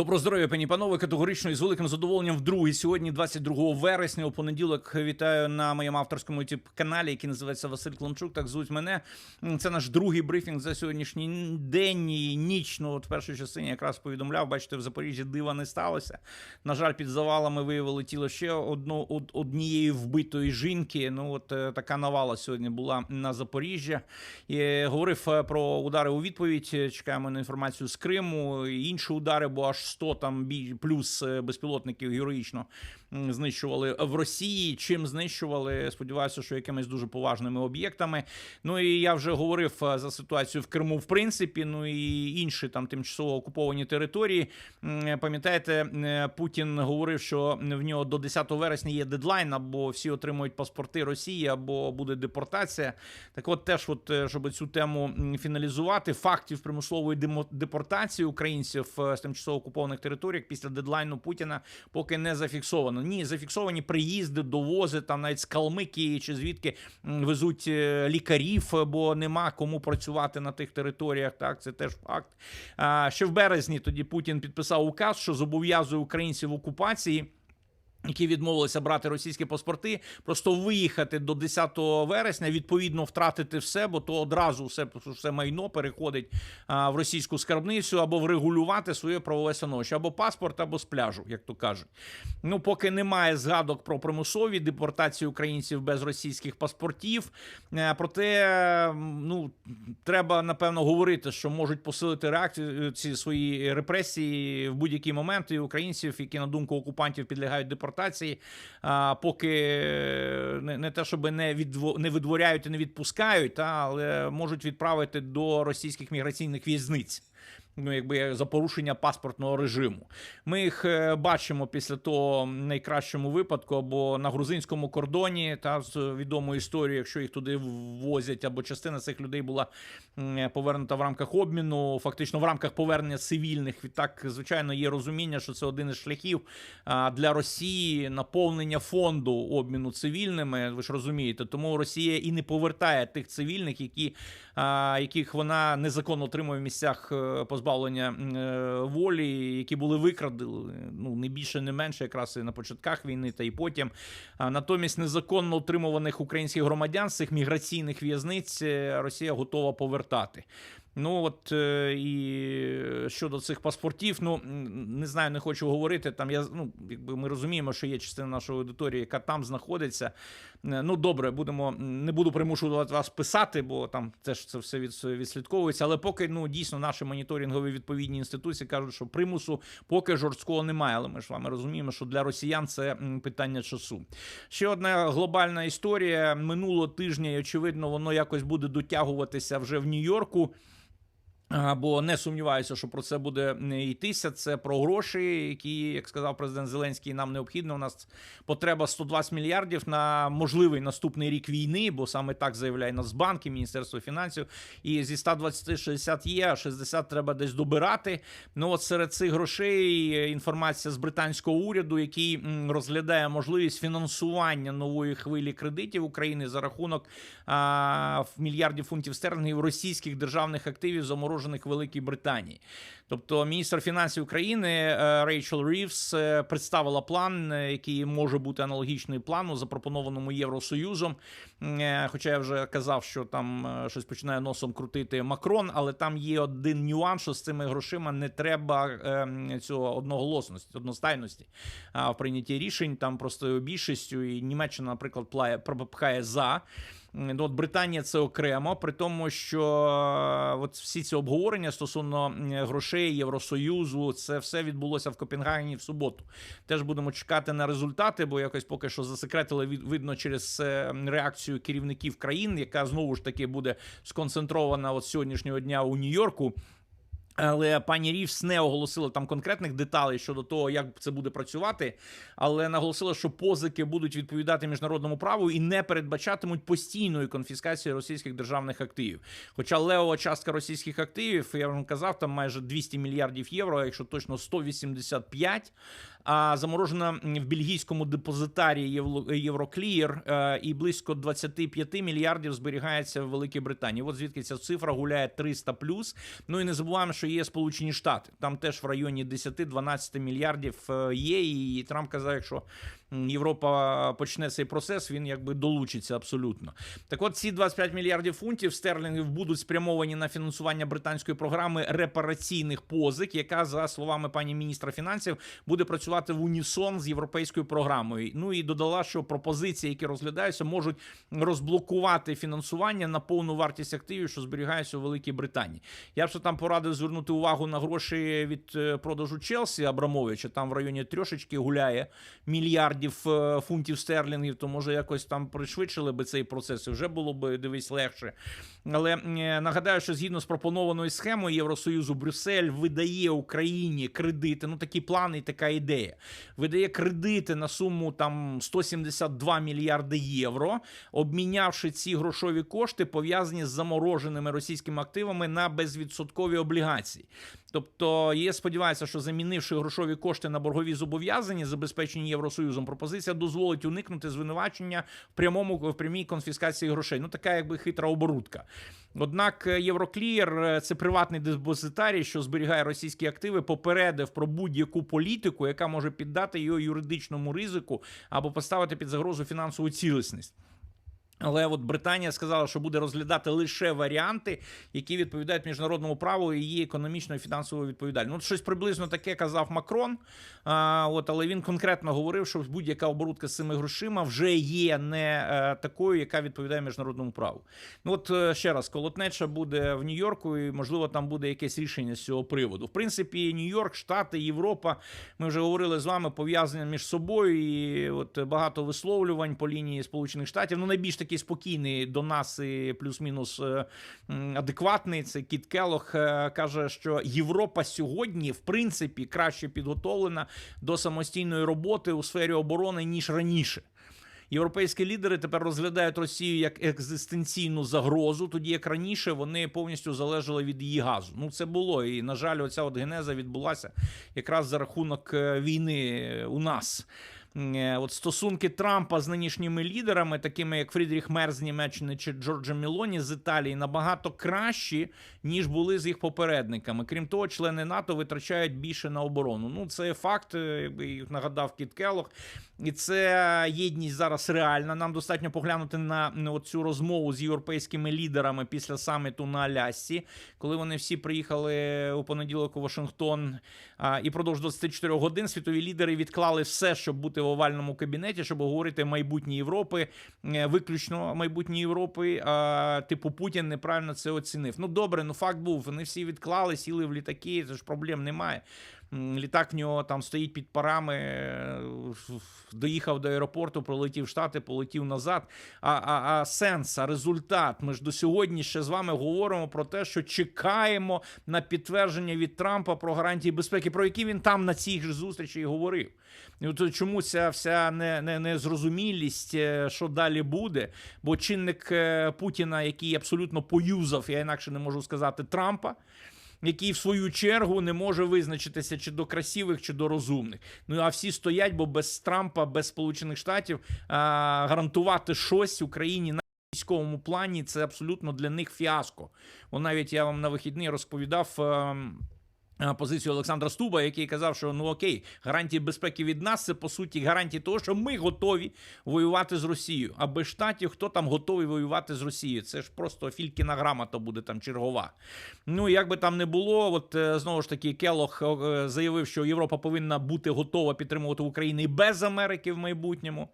Доброго здоров'я, пані панове. Категорично і з великим задоволенням вдруге. Сьогодні, 22 вересня, у понеділок, вітаю на моєму авторському youtube каналі, який називається Василь Клончук. Так звуть мене. Це наш другий брифінг за сьогоднішній день і ніч. Ну, от в першій частині якраз повідомляв. Бачите, в Запоріжжі дива не сталося. На жаль, під завалами виявили тіло ще одну од- однієї вбитої жінки. Ну от е, така навала сьогодні була на Запоріжжя. І, е, говорив е, про удари у відповідь. Чекаємо на інформацію з Криму. Інші удари, бо аж 100 там плюс е, безпілотників героїчно знищували в Росії. Чим знищували? Сподіваюся, що якимись дуже поважними об'єктами. Ну і я вже говорив е, за ситуацію в Криму, в принципі. Ну і інші там тимчасово окуповані території. Пам'ятаєте, е, Путін говорив, що в нього до 10 вересня є дедлайн, або всі отримують паспорти Росії, або буде депортація. Так, от теж, от е, щоб цю тему фіналізувати, фактів примусової демо- депортації українців е, з тимчасово окупованих територій після дедлайну Путіна поки не зафіксовано. Ні, зафіксовані приїзди, довози там навіть з Калмикії чи звідки везуть е, лікарів, бо нема кому працювати на тих територіях. Так, це теж факт. Ще в березні тоді Путін підписав указ, що зобов'язує українців в окупації. Які відмовилися брати російські паспорти, просто виїхати до 10 вересня, відповідно втратити все, бо то одразу все, все майно переходить в російську скарбницю або врегулювати своє правове становище, або паспорт, або з пляжу, як то кажуть. Ну, поки немає згадок про примусові депортації українців без російських паспортів. Е, Проте, ну треба напевно говорити, що можуть посилити реакцію е, ці свої репресії в будь-який момент і українців, які на думку окупантів підлягають депортації, а, поки е, не, не те, щоб не відво, не видворяють і не відпускають, та але можуть відправити до російських міграційних в'язниць. Ну, якби за порушення паспортного режиму. Ми їх е, бачимо після того найкращому випадку, або на грузинському кордоні, та з відомою історією, якщо їх туди ввозять, або частина цих людей була повернута в рамках обміну, фактично в рамках повернення цивільних. Відтак, звичайно, є розуміння, що це один із шляхів для Росії наповнення фонду обміну цивільними. Ви ж розумієте, тому Росія і не повертає тих цивільних, які, яких вона незаконно отримує в місцях е, позбавлення е, волі, які були викрадені, ну не більше, не менше, якраз і на початках війни, та й потім. Натомість незаконно отримуваних українських громадян з цих міграційних в'язниць е, Росія готова повертати. Ну от е, і щодо цих паспортів, ну не знаю, не хочу говорити. Там я ну, якби ми розуміємо, що є частина нашої аудиторії, яка там знаходиться. Е, Ну добре, будемо не буду примушувати вас писати, бо там теж це все від, відслідковується. Але поки ну дійсно наші моніторингові відповідні інституції кажуть, що примусу поки жорсткого немає. Але ми ж вами розуміємо, що для росіян це питання часу. Ще одна глобальна історія минулого тижня, і очевидно, воно якось буде дотягуватися вже в Нью-Йорку. А, Бо не сумніваюся, що про це буде йтися. Це про гроші, які, як сказав президент Зеленський, нам необхідно. У нас потреба 120 мільярдів на можливий наступний рік війни, бо саме так заявляє Нацбанк і Міністерство фінансів. І зі 120 60 є, а 60 треба десь добирати. Ну от серед цих грошей інформація з британського уряду, який розглядає можливість фінансування нової хвилі кредитів України за рахунок а, мільярдів фунтів стерлінгів російських державних активів, заморожених в Великій Британії. Тобто, міністр фінансів України е, Рейчел Рівс е, представила план, е, який може бути аналогічний плану, запропонованому Євросоюзом. Хоча я вже казав, що там щось починає носом крутити Макрон, але там є один нюанс, що з цими грошима не треба е, цього одноголосності, одностайності в прийнятті рішень там простою більшістю. І Німеччина, наприклад, пхає за. Ну, От Британія це окремо, при тому, що е, от всі ці обговорення стосовно грошей Євросоюзу, це все відбулося в Копенгагені в суботу. Теж будемо чекати на результати, бо якось поки що засекретили видно через е, реакцію керівників країн, яка знову ж таки буде сконцентрована от сьогоднішнього дня у Нью-Йорку. Але пані Рівс не оголосила там конкретних деталей щодо того, як це буде працювати, але наголосила, що позики будуть відповідати міжнародному праву і не передбачатимуть постійної конфіскації російських державних активів. Хоча левова частка російських активів, я вам казав, там майже 200 мільярдів євро, якщо точно 185, а заморожена в бельгійському депозитарі Євроклір е, і близько 25 мільярдів зберігається в Великій Британії. От звідки ця цифра гуляє 300 плюс. Ну і не забуваємо, що є Сполучені Штати. Там теж в районі 10-12 мільярдів е, є. І Трамп казав, якщо Європа почне цей процес, він якби долучиться абсолютно. Так от ці 25 мільярдів фунтів стерлінгів будуть спрямовані на фінансування британської програми репараційних позик, яка, за словами пані міністра фінансів, буде працювати в унісон з європейською програмою. Ну і додала, що пропозиції, які розглядаються, можуть розблокувати фінансування на повну вартість активів, що зберігаються у Великій Британії. Я б ще там порадив звернути увагу на гроші від е, продажу Челсі Абрамовича. Там в районі трьошечки гуляє мільярдів е, фунтів стерлінгів. То може якось там пришвидшили би цей процес. і Вже було б дивись легше. Але е, нагадаю, що згідно з пропонованою схемою Євросоюзу, Брюссель видає Україні кредити. Ну такі плани, і така ідея. Видає кредити на суму там 172 мільярди євро, обмінявши ці грошові кошти, пов'язані з замороженими російськими активами на безвідсоткові облігації. Тобто є сподівається, що замінивши грошові кошти на боргові зобов'язання, забезпечені Євросоюзом, пропозиція дозволить уникнути звинувачення в прямому в прямій конфіскації грошей. Ну така якби хитра оборудка. Однак е, Євроклір е, це приватний депозитарій, що зберігає російські активи, попередив про будь-яку політику, яка може піддати його юридичному ризику або поставити під загрозу фінансову цілісність. Але от Британія сказала, що буде розглядати лише варіанти, які відповідають міжнародному праву і її економічно і фінансово відповідальність. Ну, щось приблизно таке казав Макрон. А, от, але він конкретно говорив, що будь-яка оборудка з цими грошима вже є не е, такою, яка відповідає міжнародному праву. Ну от е, ще раз, колотнеча буде в Нью-Йорку, і можливо там буде якесь рішення з цього приводу. В принципі, Нью-Йорк, Штати, Європа. Ми вже говорили з вами пов'язані між собою. І от багато висловлювань по лінії Сполучених Штатів. Ну найбільш такий спокійний до нас і плюс-мінус е, адекватний. Це Кіт Келох е, каже, що Європа сьогодні в принципі краще підготовлена до самостійної роботи у сфері оборони ніж раніше. Європейські лідери тепер розглядають Росію як екзистенційну загрозу, тоді як раніше вони повністю залежали від її газу. Ну це було. І на жаль, оця от генеза відбулася якраз за рахунок е, війни у нас. Е, От стосунки Трампа з нинішніми лідерами, такими як Фрідріх Мерц з Німеччини чи Джорджа Мілоні з Італії, набагато кращі, ніж були з їх попередниками. Крім того, члени НАТО витрачають більше на оборону. Ну це факт, е, якби їх нагадав Кіт Келлог. І це єдність зараз реальна. Нам достатньо поглянути на цю розмову з європейськими лідерами після саміту на Алясці, коли вони всі приїхали у понеділок у Вашингтон. І продовж 24 годин світові лідери відклали все, щоб бути в овальному кабінеті, щоб говорити майбутнє Європи, е, виключно майбутнє Європи. А, типу Путін неправильно це оцінив. Ну добре, ну факт був. Вони всі відклали, сіли в літаки. Це ж проблем немає. Літак в нього там стоїть під парами, е, доїхав до аеропорту, пролетів Штати, полетів назад. А, а, а сенс, а результат. Ми ж до сьогодні ще з вами говоримо про те, що чекаємо на підтвердження від Трампа про гарантії безпеки, про які він там на цій ж зустрічі і говорив. І от чому ця вся не, не, незрозумілість, е, що далі буде? Бо чинник е, Путіна, який абсолютно поюзав, я інакше не можу сказати, Трампа який в свою чергу не може визначитися чи до красивих, чи до розумних. Ну а всі стоять, бо без Трампа, без Сполучених Штатів а, гарантувати щось Україні на військовому плані це абсолютно для них фіаско. Бо навіть я вам на вихідний розповідав. ем, а, Позицію Олександра Стуба, який казав, що ну окей, гарантії безпеки від нас це по суті гарантії того, що ми готові воювати з Росією. А без штатів хто там готовий воювати з Росією? Це ж просто фількіна грамота буде там чергова. Ну як би там не було, от е, знову ж таки Келох е, заявив, що Європа повинна бути готова підтримувати Україну і без Америки в майбутньому.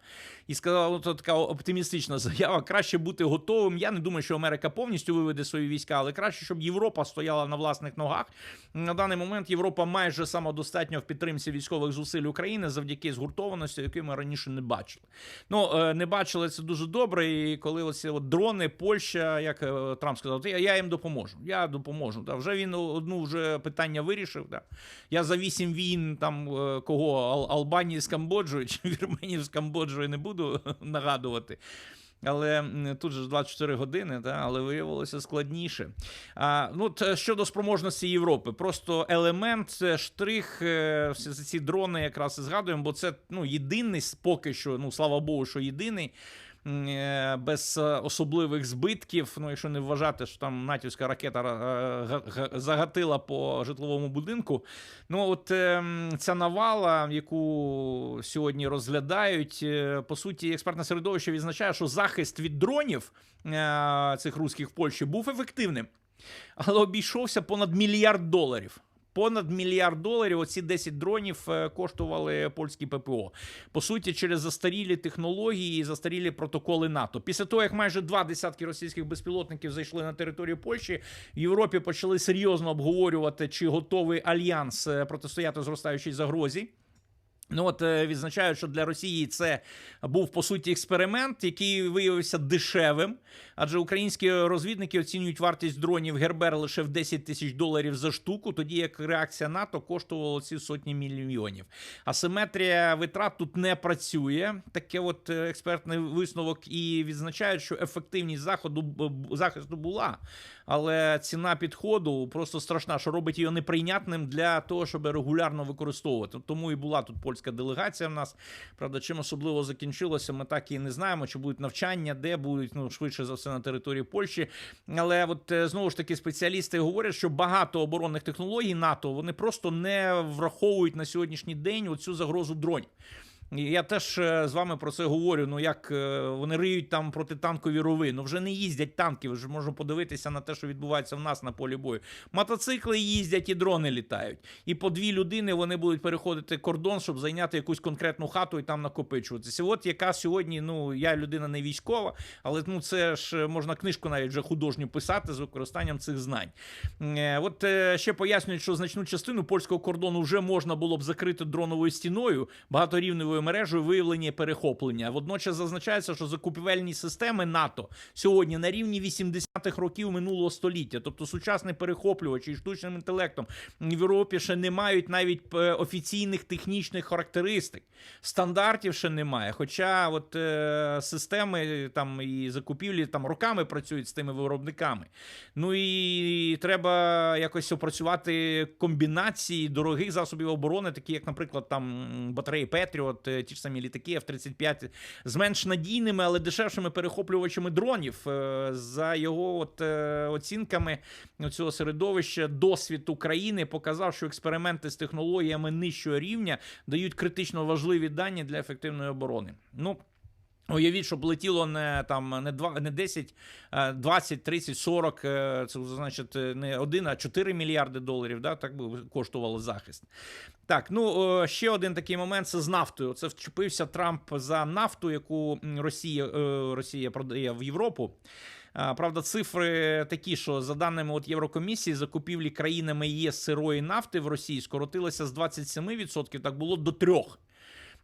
І сказав, от така оптимістична заява. Краще бути готовим. Я не думаю, що Америка повністю виведе свої війська, але краще, щоб Європа стояла на власних ногах. На даний момент Європа майже самодостатньо в підтримці військових зусиль України завдяки згуртованості, яку ми раніше не бачили. Ну е, не бачили це дуже добре. І коли оці от дрони, Польща, як е, Трамп сказав, я, я їм допоможу. Я допоможу. Да. Вже він одну вже питання вирішив. Да. Я за вісім війн там е, кого Албанії з Камбоджою чи Вірменії з Камбоджою не буду нагадувати. Але тут же ж 24 години, та, але виявилося складніше. А, ну, щодо спроможності Європи, просто елемент, штрих, е, всі ці дрони якраз і згадуємо, бо це ну, єдиний поки що, ну слава Богу, що єдиний без е, особливих збитків. Ну, якщо не вважати, що там натівська ракета е, га- га- загатила по житловому будинку. Ну, от е, ця навала, яку сьогодні розглядають, е, по суті, експертне середовище відзначає, що захист від дронів е, цих руських в Польщі був ефективним, але обійшовся понад мільярд доларів. Понад мільярд доларів оці 10 дронів е, коштували польські ППО. По суті, через застарілі технології і застарілі протоколи НАТО. Після того, як майже два десятки російських безпілотників зайшли на територію Польщі, в Європі почали серйозно обговорювати, чи готовий альянс е, протистояти зростаючій загрозі. Ну от е, відзначають, що для Росії це був по суті експеримент, який виявився дешевим. Адже українські розвідники оцінюють вартість дронів Гербер лише в 10 тисяч доларів за штуку, тоді як реакція НАТО коштувала ці сотні мільйонів. Асиметрія витрат тут не працює. Таке от е, експертний висновок і відзначають, що ефективність заходу захисту була. Але ціна підходу просто страшна, що робить його неприйнятним для того, щоб регулярно використовувати. Тому і була тут польська делегація в нас. Правда, чим особливо закінчилося, ми так і не знаємо, чи будуть навчання, де будуть ну швидше за все на території Польщі. Але от е, знову ж таки спеціалісти говорять, що багато оборонних технологій НАТО вони просто не враховують на сьогоднішній день оцю загрозу дронів. Я теж е, з вами про це говорю. Ну як е, вони риють там протитанкові рови. Ну вже не їздять танки. Ж можна подивитися на те, що відбувається в нас на полі бою. Мотоцикли їздять і дрони літають. І по дві людини вони будуть переходити кордон, щоб зайняти якусь конкретну хату і там накопичуватися. От яка сьогодні, ну я людина не військова, але ну це ж можна книжку навіть вже художню писати з використанням цих знань. Е, От е, ще пояснюють, що значну частину польського кордону вже можна було б закрити дроновою стіною, багаторівневою мережею виявлення і перехоплення. Водночас зазначається, що закупівельні системи НАТО сьогодні на рівні 80-х років минулого століття, тобто сучасний перехоплювач і штучним інтелектом в Європі ще не мають навіть е, офіційних технічних характеристик. Стандартів ще немає. Хоча от е, системи там і закупівлі там роками працюють з тими виробниками. Ну і треба якось опрацювати комбінації дорогих засобів оборони, такі як, наприклад, там батареї Петріот, е, ті ж самі літаки F-35, з менш надійними, але дешевшими перехоплювачами дронів. Е, За його от, е, оцінками цього середовища, досвід України показав, що експерименти з технологіями нижчого рівня дають критично важливі дані для ефективної оборони. Ну. Уявіть, щоб летіло не там не два, не 10, 20, 30, 40, е, це значить е, не 1, а 4 мільярди доларів. Да, так би коштувало захист. Так, ну ще один такий момент це з нафтою. Це вчепився Трамп за нафту, яку Росія, е, Росія продає в Європу. Правда, цифри такі, що за даними от Єврокомісії, закупівлі країнами ЄС сирої нафти в Росії скоротилося з 27%, так було до 3%.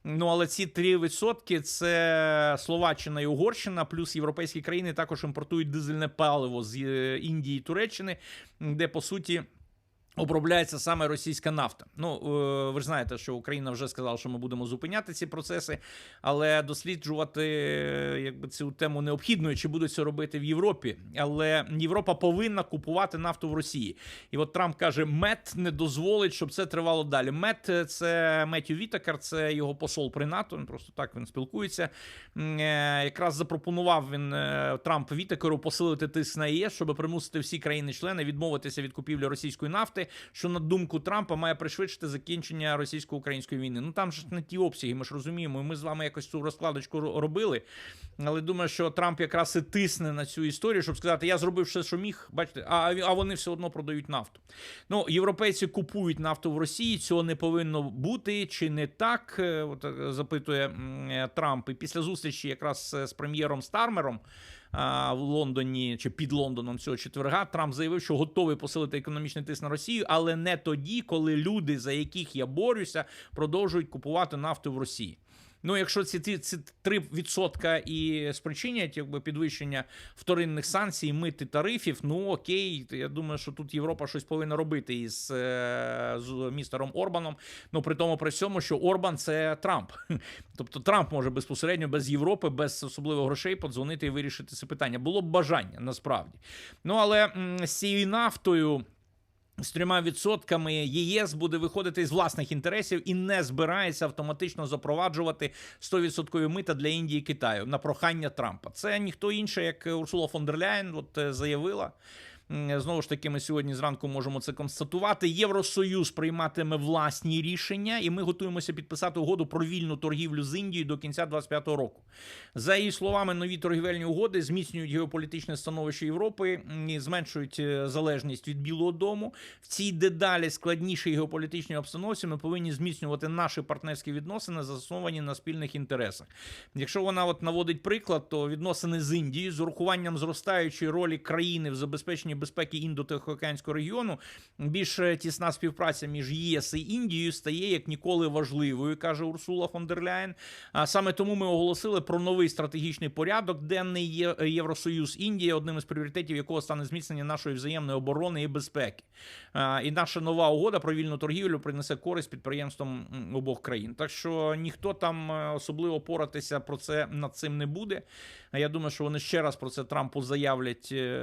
Ну, але ці 3% це Словаччина і Угорщина, плюс європейські країни також імпортують дизельне паливо з е, Індії і Туреччини, де по суті. Обробляється саме російська нафта. Ну е, ви ж знаєте, що Україна вже сказала, що ми будемо зупиняти ці процеси, але досліджувати якби цю тему необхідно, чи будуть це робити в Європі. Але Європа повинна купувати нафту в Росії. І от Трамп каже: МЕТ не дозволить, щоб це тривало далі. МЕТ е, це Меттю Вітакер, це його посол при НАТО. Він просто так він спілкується. Е, Якраз запропонував він е, Трамп Вітакеру посилити тиск на ЄС, щоб примусити всі країни-члени відмовитися від купівлі російської нафти, що на думку Трампа має пришвидшити закінчення російсько-української війни. Ну там ж не ті обсяги, ми ж розуміємо. Ми з вами якось цю розкладочку робили. Але думаю, що Трамп якраз і тисне на цю історію, щоб сказати, я зробив все, що міг. Бачите, а, а вони все одно продають нафту. Ну, європейці купують нафту в Росії. Цього не повинно бути чи не так? Е, От е, запитує е, Трамп. І після зустрічі якраз з прем'єром Стармером. В Лондоні чи під Лондоном цього четверга Трамп заявив, що готовий посилити економічний тиск на Росію, але не тоді, коли люди, за яких я борюся, продовжують купувати нафту в Росії. Ну, якщо ці, ці, ці 3% і спричинять якби підвищення вторинних санкцій, мит і тарифів, ну окей, я думаю, що тут Європа щось повинна робити із е, з містером Орбаном. Ну при тому при всьому, що Орбан це Трамп. Тобто Трамп може безпосередньо без Європи, без особливо грошей подзвонити і вирішити це питання. Було б бажання насправді. Ну але з цією нафтою. З трьома відсотками ЄС буде виходити з власних інтересів і не збирається автоматично запроваджувати 100% мита для Індії і Китаю на прохання Трампа. Це ніхто інший, як Урсула фон дер Ляєн, от е, заявила. Знову ж таки, ми сьогодні зранку можемо це констатувати. Євросоюз прийматиме власні рішення, і ми готуємося підписати угоду про вільну торгівлю з Індією до кінця 2025 року. За її словами, нові торгівельні угоди зміцнюють геополітичне становище Європи і зменшують е, залежність від Білого Дому. В цій дедалі складнішій геополітичній обстановці ми повинні зміцнювати наші партнерські відносини, засновані на спільних інтересах. Якщо вона от наводить приклад, то відносини з Індією з урахуванням зростаючої ролі країни в забезпеченні безпеки індотихоокеанського регіону, більш е, тісна співпраця між ЄС і Індією стає як ніколи важливою, каже Урсула фон дер Ляєн. Саме тому ми оголосили про новий стратегічний порядок, денний Євросоюз Індія, одним із пріоритетів якого стане зміцнення нашої взаємної оборони і безпеки. І наша нова угода про вільну торгівлю принесе користь підприємствам обох країн. Так що ніхто там е, особливо поратися про це над цим не буде. Я думаю, що вони ще раз про це Трампу заявлять е,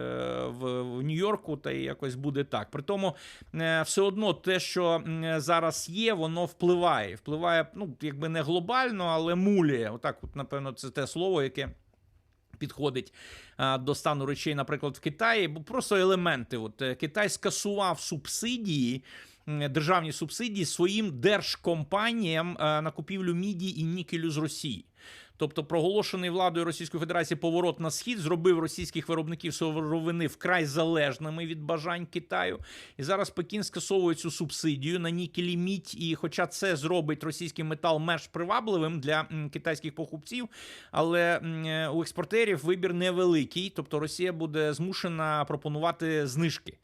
в Нью-Йорку, та й якось буде так. При тому, е, все одно те, що зараз є, воно впливає. Впливає, ну якби не глобально, але муліє. Отак, от, напевно, це те слово, яке. Підходить а, до стану речей, наприклад, в Китаї, бо просто елементи. От е, Китай скасував субсидії, державні субсидії своїм держкомпаніям е, на купівлю міді і нікелю з Росії. Тобто проголошений владою Російської Федерації поворот на схід зробив російських виробників сировини вкрай залежними від бажань Китаю. І зараз Пекін скасовує цю субсидію на нікелі мідь. І хоча це зробить російський метал менш привабливим для китайських покупців, але е, у експортерів вибір невеликий. Тобто Росія буде змушена пропонувати знижки.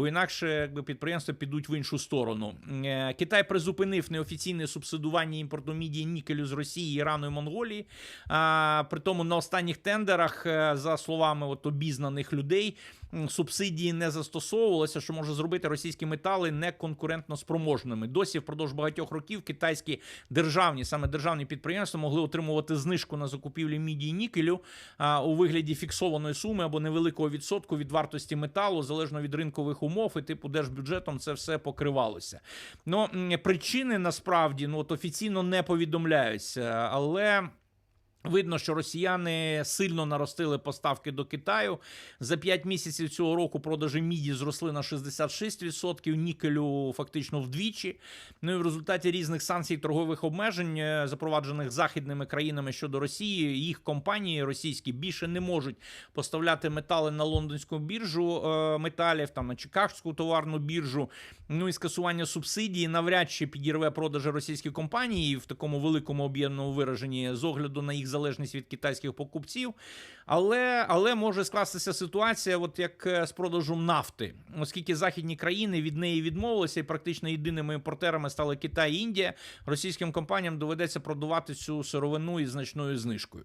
Бо інакше якби підприємства підуть в іншу сторону. Е, Китай призупинив неофіційне субсидування імпорту міді нікелю з Росії, Ірану і Монголії. А, при тому на останніх тендерах, е, за словами от обізнаних людей, субсидії не застосовувалися, що може зробити російські метали неконкурентно спроможними. Досі впродовж багатьох років китайські державні, саме державні підприємства могли отримувати знижку на закупівлі міді і нікелю а, у вигляді фіксованої суми або невеликого відсотку від вартості металу, залежно від ринкових умов, і типу держбюджетом це все покривалося. Ну причини насправді ну от офіційно не повідомляються, але. Видно, що росіяни сильно наростили поставки до Китаю. За 5 місяців цього року продажі міді зросли на 66%, нікелю фактично вдвічі. Ну і в результаті різних санкцій торгових обмежень, е, запроваджених західними країнами щодо Росії, їх компанії російські більше не можуть поставляти метали на лондонську біржу е, металів, там на Чикагську товарну біржу. Ну і скасування субсидій навряд чи підірве продажі російських компаній в такому великому об'ємному вираженні з огляду на їх залежність від китайських покупців. Але, але може скластися ситуація, от як е, з продажем нафти, оскільки західні країни від неї відмовилися, і практично єдиними імпортерами стали Китай і Індія. Російським компаніям доведеться продавати цю сировину із значною знижкою.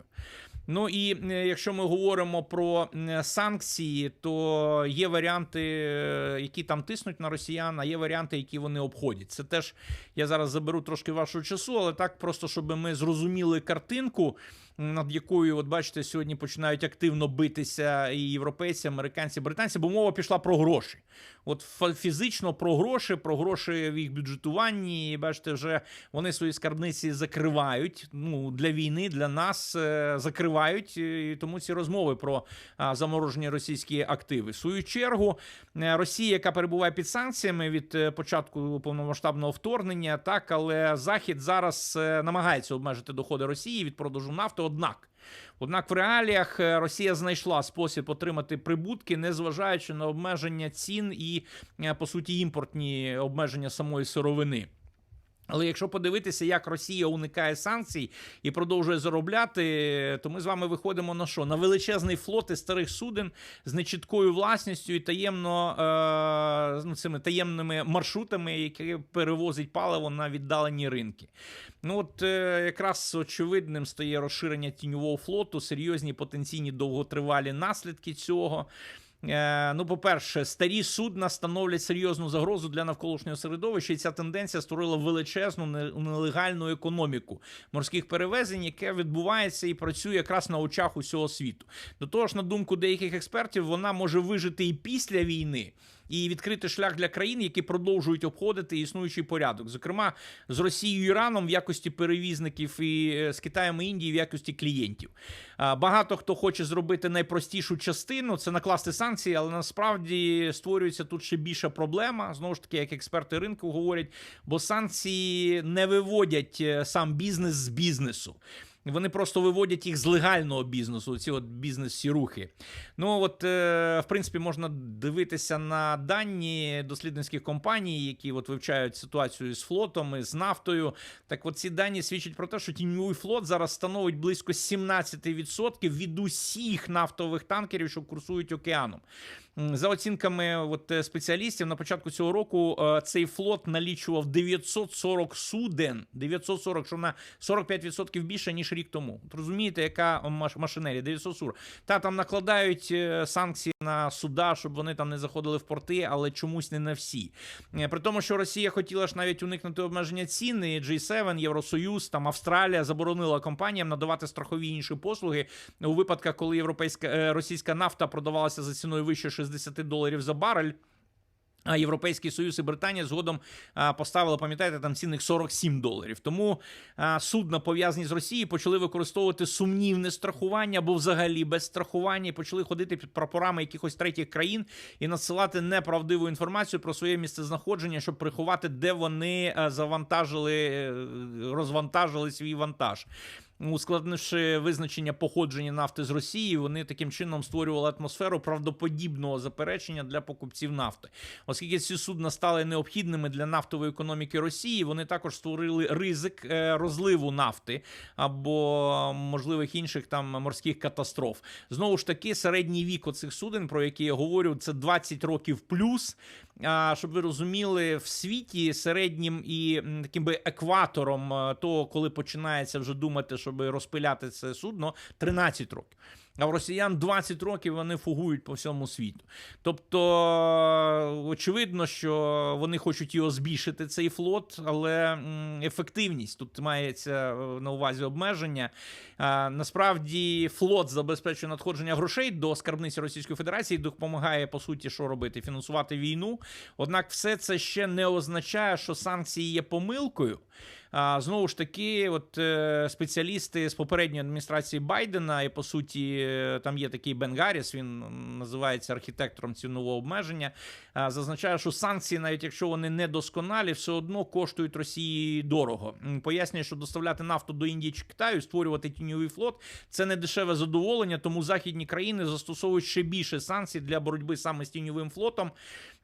Ну і е, якщо ми говоримо про санкції, то є варіанти, е, які там тиснуть на росіян, а є варіанти, які вони обходять. Це теж я зараз заберу трошки вашого часу, але так просто, щоб ми зрозуміли картинку, над якою, от бачите, сьогодні починають активно битися і європейці, американці, британці, бо мова пішла про гроші. От фізично про гроші, про гроші в їх бюджетуванні. І бачите, вже вони свої скарбниці закривають. Ну для війни, для нас е, закривають. І тому ці розмови про заморожені російські активи. В свою чергу, е, Росія, яка перебуває під санкціями від е, початку повномасштабного вторгнення, так але Захід зараз намагається обмежити доходи Росії від продажу нафти. Однак. Однак в реаліях е, Росія знайшла спосіб отримати прибутки, незважаючи на обмеження цін і, е, по суті, імпортні обмеження самої сировини. Але якщо подивитися, як Росія уникає санкцій і продовжує заробляти, то ми з вами виходимо на що? На величезний флот із старих суден з нечіткою власністю і таємно е, ну, цими таємними маршрутами, які перевозять паливо на віддалені ринки. Ну от е, якраз очевидним стає розширення тіньового флоту, серйозні потенційні довготривалі наслідки цього. Е, Ну, по-перше, старі судна становлять серйозну загрозу для навколишнього середовища, і ця тенденція створила величезну нелегальну економіку морських перевезень, яке відбувається і працює якраз на очах усього світу. До того ж, на думку деяких експертів, вона може вижити і після війни. І відкрити шлях для країн, які продовжують обходити існуючий порядок, зокрема з Росією і Іраном в якості перевізників і е, з Китаєм і Індією в якості клієнтів. Багато хто хоче зробити найпростішу частину це накласти санкції, але насправді створюється тут ще більша проблема. Знову ж таки, як експерти ринку говорять, бо санкції не виводять е, сам бізнес з бізнесу. Вони просто виводять їх з легального бізнесу, ці от бізнес рухи. Ну от, е, в принципі, можна дивитися на дані дослідницьких компаній, які от вивчають ситуацію з флотом і з нафтою. Так, от ці дані свідчать про те, що тіньовий флот зараз становить близько 17% від усіх нафтових танкерів, що курсують океаном. За оцінками от, е, спеціалістів, на початку цього року е, цей флот налічував 940 суден. 940, що на 45% більше, ніж рік тому. От розумієте, яка маш- машинерія? 940. Та там накладають е, санкції на суда, щоб вони там не заходили в порти, але чомусь не на всі. При тому, що Росія хотіла ж навіть уникнути обмеження цін, і G7, Євросоюз, там Австралія заборонила компаніям надавати страхові інші послуги у випадках, коли європейська російська нафта продавалася за ціною вище 60 доларів за барель. А Європейський Союз і Британія згодом поставили, пам'ятаєте, там цінних 47 доларів. Тому судна, пов'язані з Росією, почали використовувати сумнівне страхування або взагалі без страхування, і почали ходити під прапорами якихось третіх країн і надсилати неправдиву інформацію про своє місцезнаходження, щоб приховати, де вони завантажили, е, розвантажили свій вантаж. Ускладнивши визначення походження нафти з Росії, вони таким чином створювали атмосферу правдоподібного заперечення для покупців нафти. Оскільки ці судна стали необхідними для нафтової економіки Росії, вони також створили ризик е, розливу нафти або можливих інших там морських катастроф. Знову ж таки, середній вік оцих суден, про які я говорю, це 20 років плюс. А щоб ви розуміли, в світі середнім і таким би екватором е, того, коли починається вже думати, щоб розпиляти це судно, 13 років. А в росіян 20 років вони фугують по всьому світу. Тобто, очевидно, що вони хочуть його збільшити, цей флот, але ефективність тут мається е, на увазі обмеження. Насправді, флот забезпечує надходження грошей до скарбниці Російської Федерації, допомагає по суті, що робити? Фінансувати війну. Однак, все це ще не означає, що санкції є помилкою. Знову ж таки, от е, спеціалісти з попередньої адміністрації Байдена, і по суті, е, там є такий Бен Гарріс, він називається архітектором цінового обмеження. зазначає, що санкції, навіть якщо вони недосконалі, все одно коштують Росії дорого. Пояснює, що доставляти нафту до Індії чи Китаю, створювати тіньовий флот це не дешеве задоволення, тому західні країни застосовують ще більше санкцій для боротьби саме з тіньовим флотом.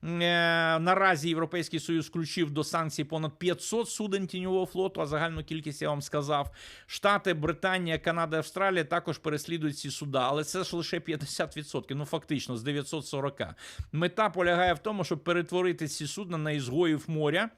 Е, Наразі Європейський Союз включив до санкцій понад 500 суден тіньового флоту, а загальну кількість я вам сказав. Штати, Британія, Канада, Австралія також переслідують ці суда, але це ж лише 50%, ну фактично з 940. Мета полягає в тому, щоб перетворити ці судна на ізгоїв моря.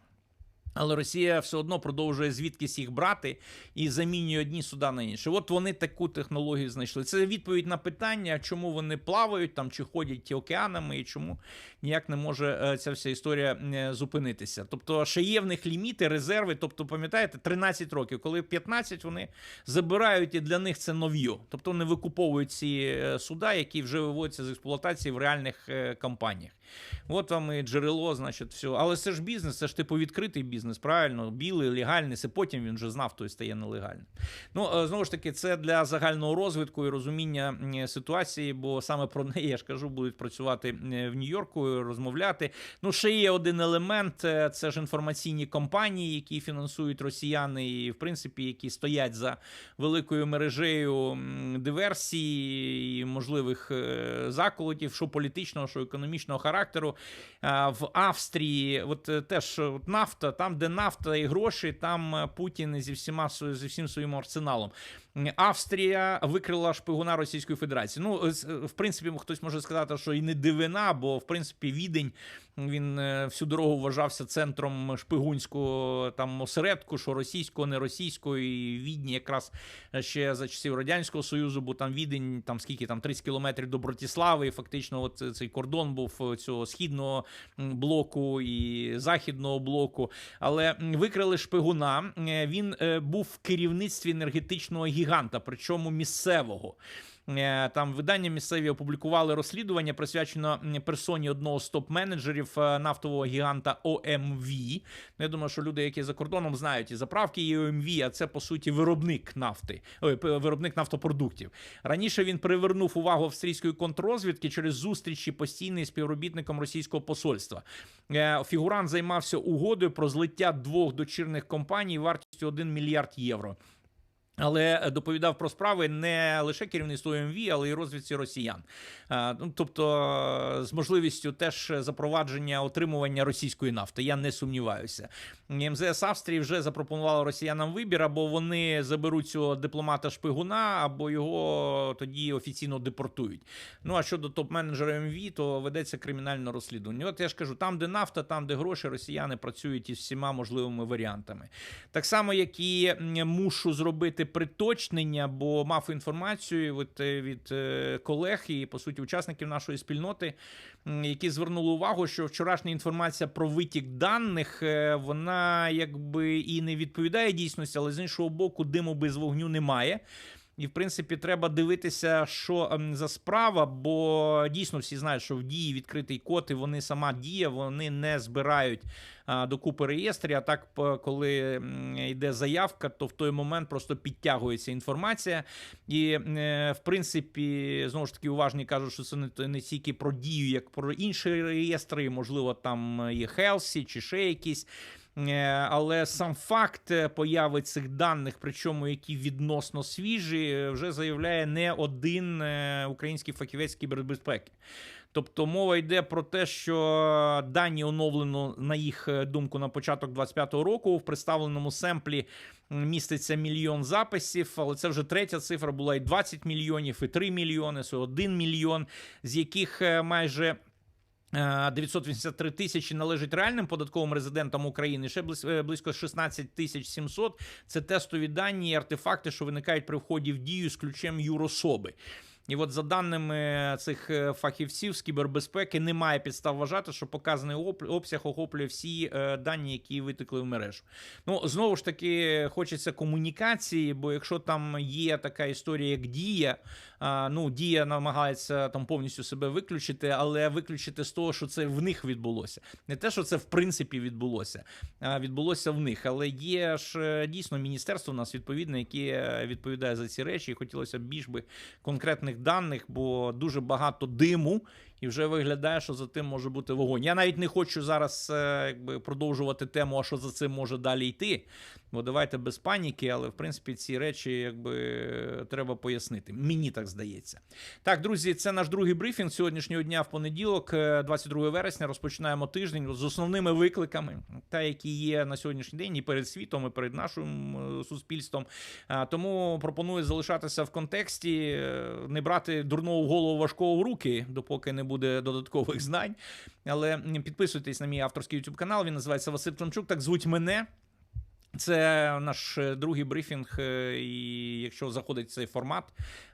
Але Росія все одно продовжує звідкись їх брати і замінює одні суда на інші. От вони таку технологію знайшли. Це відповідь на питання, чому вони плавають там чи ходять океанами, і чому ніяк не може е, ця вся історія е, зупинитися. Тобто, ще є в них ліміти, резерви. Тобто, пам'ятаєте, 13 років, коли 15 вони забирають, і для них це нов'ю. Тобто вони викуповують ці е, суда, які вже виводяться з експлуатації в реальних компаніях. От вам і джерело, значить, все. Але це ж бізнес, це ж типу відкритий бізнес, правильно? Білий, легальний, це потім він вже з нафтою стає нелегальним. Ну, знову ж таки, це для загального розвитку і розуміння ситуації, бо саме про неї, я ж кажу, будуть працювати в Нью-Йорку, розмовляти. Ну, ще є один елемент: е, це ж інформаційні компанії, які фінансують росіяни, і, в принципі, які стоять за великою мережею м, диверсій і можливих е, заколотів, що політичного, що економічного характеру. В Австрії, от е, теж от нафта, там, де нафта і гроші, там Путін зі всіма зі всім своїм арсеналом. Австрія викрила шпигуна Російської Федерації. Ну, з- в принципі, хтось може сказати, що і не дивина, бо в принципі відень він е, всю дорогу вважався центром шпигунського там осередку, що російського, не російського, і відні якраз ще за часів радянського союзу, бо там відень, там скільки там 30 кілометрів до Братіслави, і фактично, от цей кордон був е, цього східного блоку і західного блоку. Але викрили шпигуна. Е, Він е, був в керівництві енергетичного гіганта, причому місцевого. Е, Там видання місцеві опублікували розслідування, присвячено персоні одного з топ-менеджерів е, нафтового гіганта ОМВ. Ну, Я думаю, що люди, які за кордоном знають і заправки, і ОМВ, а це по суті виробник нафти, ой, виробник нафтопродуктів. Раніше він привернув увагу австрійської контррозвідки через зустрічі постійний співробітником російського посольства. Е, Фігурант займався угодою про злиття двох дочірних компаній вартістю 1 мільярд євро. Але е, доповідав про справи не лише керівництву МВ, але й розвідці росіян. Е, Ну, тобто, з можливістю теж запровадження отримування російської нафти. Я не сумніваюся. МЗС Австрії вже запропонувало росіянам вибір, або вони заберуть цього дипломата шпигуна, або його тоді офіційно депортують. Ну а щодо топ-менеджера МВ, то ведеться кримінальне розслідування. От я ж кажу, там, де нафта, там, де гроші, росіяни працюють із всіма можливими варіантами. Так само, як і мушу зробити приточнення, бо мав інформацію від, е, від е, колег і по суті учасників нашої спільноти, які звернули увагу, що вчорашня інформація про витік даних е, вона якби і не відповідає дійсності, але з іншого боку, диму без вогню немає. І, в принципі, треба дивитися, що ем, за справа, бо дійсно всі знають, що в дії відкритий код, і вони сама дія, вони не збирають докупи реєстрі. А так, коли йде заявка, то в той момент просто підтягується інформація. І, е, в принципі, знову ж таки, уважні кажуть, що це не, не тільки про дію, як про інші реєстри, можливо, там є Хелсі чи ще якісь. Е, Але сам факт е, появи цих даних, причому які відносно свіжі, вже заявляє не один український фахівець кібербезпеки. Тобто мова йде про те, що дані оновлено на їх е, думку на початок 25-го року. В представленому семплі міститься мільйон записів, але це вже третя цифра була і 20 мільйонів, і 3 мільйони, це 1 мільйон, з яких е, майже. Е, 983 тисячі належить реальним податковим резидентам України. Ще близь- е, близько 16 тисяч 700 – це тестові дані і артефакти, що виникають при вході в дію з ключем юрособи. І от за даними цих е, фахівців з кібербезпеки, немає підстав вважати, що показаний обсяг охоплює всі е, дані, які витекли в мережу. Ну знову ж таки, хочеться комунікації, бо якщо там є така історія, як дія, ну дія намагається там повністю себе виключити, але виключити з того, що це в них відбулося. Не те, що це в принципі відбулося, а відбулося в них. Але є ж е, дійсно міністерство у нас відповідне, яке відповідає за ці речі. І хотілося б більш би конкретних даних, бо дуже багато диму. І вже виглядає, що за тим може бути вогонь. Я навіть не хочу зараз е, якби продовжувати тему, а що за цим може далі йти. Бо давайте без паніки, але в принципі ці речі якби треба пояснити. Мені так здається. Так, друзі, це наш другий брифінг сьогоднішнього дня в понеділок, е, 22 вересня. Розпочинаємо тиждень з основними викликами, та які є на сьогоднішній день і перед світом, і перед нашим е, суспільством. Тому пропоную залишатися в контексті, е, не брати дурного голову важкого в руки, допоки не буде додаткових знань. Але підписуйтесь на мій авторський YouTube канал. Він називається Василь Климчук. Так звуть мене. Це наш е, другий брифінг. е, І якщо заходить цей формат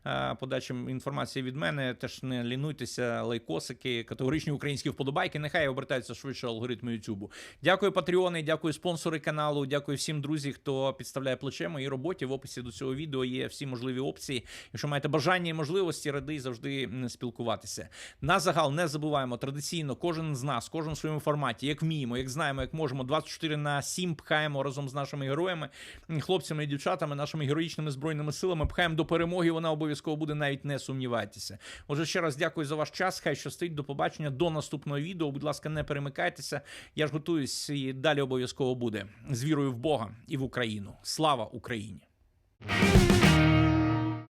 е, подачі інформації від мене, теж не лінуйтеся, лайкосики, категоричні українські вподобайки. Нехай обертаються швидше алгоритми Ютубу. Дякую, патреони, дякую спонсори каналу. Дякую всім друзі, хто підставляє плече моїй роботі. В описі до цього відео є всі можливі опції. Якщо маєте бажання і можливості, радий завжди спілкуватися. На загал не забуваємо традиційно. Кожен з нас, кожен в своєму форматі, як вміємо, як знаємо, як можемо. 24 на 7 пхаємо разом з нашими героями, хлопцями і дівчатами, нашими героїчними збройними силами. Пхаємо до перемоги. Вона обов'язково буде, навіть не сумнівайтеся. Отже, ще раз дякую за ваш час. Хай щастить. До побачення. До наступного відео. Будь ласка, не перемикайтеся. Я ж готуюсь і далі обов'язково буде з вірою в Бога і в Україну. Слава Україні!